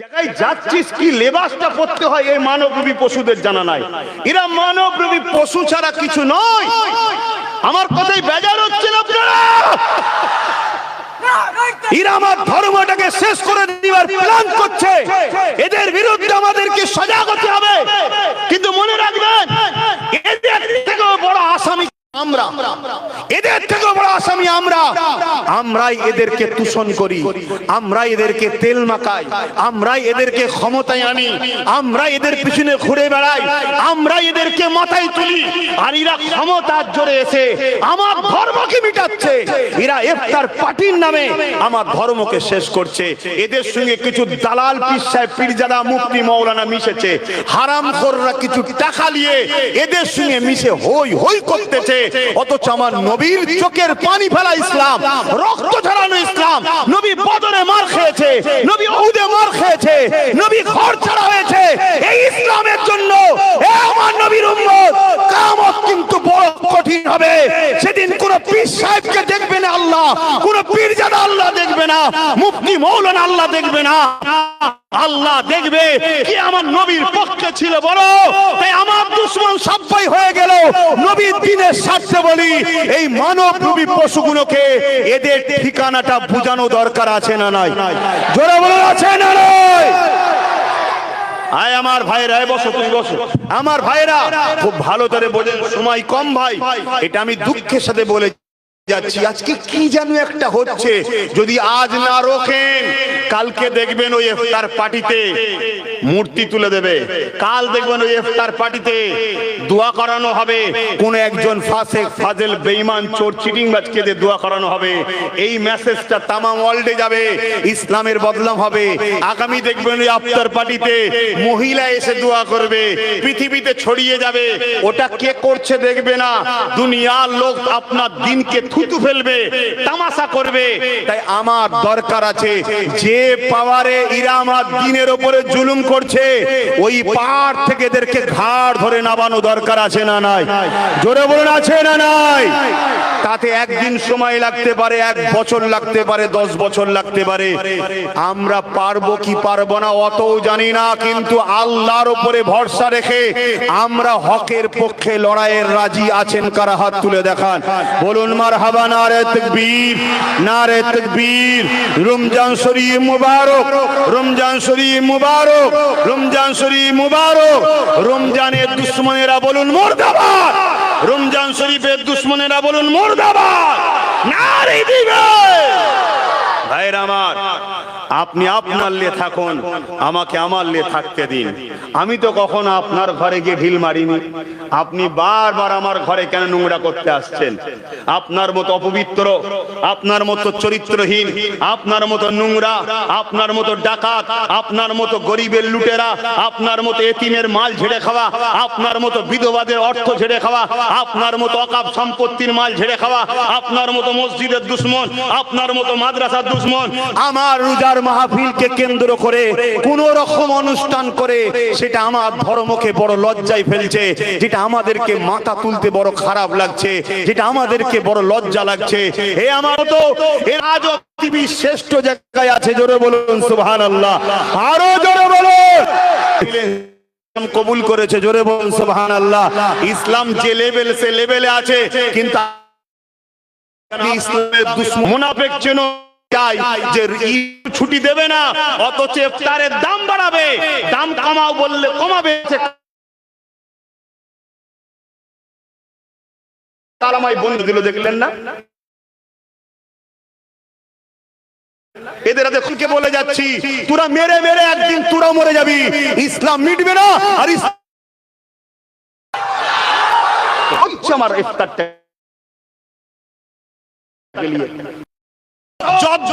জায়গায় যাচ্ছিস কি লেবাসটা পড়তে হয় এই মানবরূপী পশুদের জানা নাই। এরা মানবরূপী পশু ছাড়া কিছু নয়। আমার কথাই বেজার হচ্ছে না আপনারা? এরা আমার ধর্মটাকে শেষ করে দিবার প্ল্যান করছে। এদের বিরুদ্ধে আমাদেরকে সজাগ হতে হবে কিন্তু মনে রাখবেন এদের থেকেও বড় আসামি আমরা এদের থেকেও বড় আসামি আমরা আমরাই এদেরকে তুষণ করি, আমরাই এদেরকে তেল মাখাই, আমরাই এদেরকে ক্ষমতায় আনি আমরা এদের পিছনে ঘুরে বেড়াই আমরা এদেরকে মাথায় তুলি। আর এরা ক্ষমতার জোরে এসে আমার ধর্মকে মিটাচ্ছে। এরা ইফতার পার্টির নামে আমার ধর্মকে শেষ করছে। এদের সঙ্গে কিছু দালাল পিসায় পীরজাদা মুফতি মৌলানা মিশেছে। হারাম খোররা কিছু টাকা নিয়ে এদের সঙ্গে মিশে হই হই করতেছে। অথচ আমার নবীর চোখের পানি ফেলা ইসলাম, রক্ত ঝরানো ইসলাম, নবী বদরে মার খেয়েছে, নবী উদে মার খেয়েছে, নবী ঘর ছাড়া হয়েছে। এই ইসলামের জন্য আমার নবীর উম্মত কামত কিন্তু বড় কঠিন হবে। সেদিন কোন পীর সাহেবকে দেখবেন আল্লাহ, কোন পীরজাদা আল্লাহ দেখবে না, মুফতি মৌলানা আল্লাহ দেখবে না। আল্লাহ দেখবে কি আমার নবীর পক্ষে ছিল বড় তাই আমার দুশ্মন সবাই হয়ে গেল। নবীর দিনের স্বার্থে বলি, এই মানব রূপী পশুগুলোকে এদের ঠিকানাটা বোঝানো দরকার আছে না নাই? জোরে বলে আছে না আয় আমার ভাইরা বসো, তুমি বসো। আমার ভাইরা, খুব ভালো করে বোঝেন, সময় কম ভাই। এটা আমি দুঃখের সাথে বলে যাচ্ছি। আজকে কি যেন একটা হচ্ছে? যদি আজ না রোখেন, কালকে দেখবেন ওই পার্টিতে মূর্তি তুলে দেবে। কাল দেখবেন ওই পার্টিতে দোয়া করানো হবে। কোন একজন ফাজেল চোর, চিটিং বাজকে দিয়ে দোয়া করানো হবে। এই মেসেজটা তামাম ওয়ার্ল্ডে যাবে, ইসলামের বদলাম হবে। আগামী দেখবেন ওই আফতার পার্টিতে মহিলা এসে দোয়া করবে, পৃথিবীতে ছড়িয়ে যাবে। ওটা কে করছে দেখবে না। দুনিয়ার লোক আপনার দিনকে থুতু ফেলবে, তামাশা করবে। তাই আমার দরকার আছে, যে পাওয়ারে ইরা আমার দিনের ওপরে জুলুম করছে, ওই পাড় থেকে এদেরকে ঘাড় ধরে নামানো দরকার আছে না নাই? জোরে বলুন, আছে না নাই? তাতে একদিন সময় লাগতে পারে, এক বছর লাগতে পারে, দশ বছর লাগতে পারে। আমরা পারব কি পারব না অতও জানি না, কিন্তু আল্লাহর উপরে ভরসা রেখে আমরা হকের পক্ষে লড়াইয়ের রাজি আছেন, কারা হাত তুলে দেখান। বলুন মার হাবা নারে তকবীর নারে তকবীর। রমজান শরীফ মুবারক, রমজান শরীফ মুবারক, রমজান শরীফ মুবারক। রমজানের দুশ্মনেরা বলুন, মুর্দাবাদ! রমজান শরীফের দুশ্মনেরা বলুন মোরদাবাদ। নারী দিবে আপনি আপনার লে থাকুন আমাকে আমার লে থাকতে দিন আমি তো কখনো আপনার ঘরে গিয়ে ঢিল মারিনি আপনি বারবার আমার ঘরে কেন নোংরা করতে আসছেন আপনার মতো অপবিত্র আপনার মতো চরিত্রহীন আপনার মতো নোংরা আপনার মতো ডাকাত আপনার মতো গরিবের লুটেরা আপনার মতো এতিমের মাল ঝেড়ে খাওয়া আপনার মতো বিধবাদের অর্থ ঝেড়ে খাওয়া আপনার মতো অকাপ সম্পত্তির মাল ঝেড়ে খাওয়া আপনার মতো মসজিদের দুশ্মন আপনার মতো মাদ্রাসার দুশ্মন আমার রোজার মাহফিলকে কেন্দ্র করে কোন রকম অনুষ্ঠান করে সেটা আমার ধর্মকে বড় লজ্জায় ফেলছে, যেটা আমাদেরকে মাথা তুলতে বড় খারাপ লাগছে, যেটা আমাদেরকে বড় লজ্জা লাগছে। হে আমার তো এর আজও পৃথিবীর শ্রেষ্ঠ জায়গায় আছে, জোরে বলুন সুবহান আল্লাহ আরও জোরে বলুন। কবুল করেছে, জোরে বলুন সুবহান আল্লাহ ইসলাম যে লেভেল সে লেভেলে আছে, কিন্তু ইসলামের দুশ্মন। মুনাফিক চেন চাই যে ছুটি দেবে না, অথচ ইফতারের দাম বাড়াবে, দাম কমাও বললে কমাবে তালামাই বন্ধ দিল, দেখলেন না? এদের হাতে খুলকে বলে যাচ্ছি? তোরা মেরে মেরে একদিন তোরা মরে যাবি। ইসলাম মিটবে না, আর আমার ইফতারটা। যত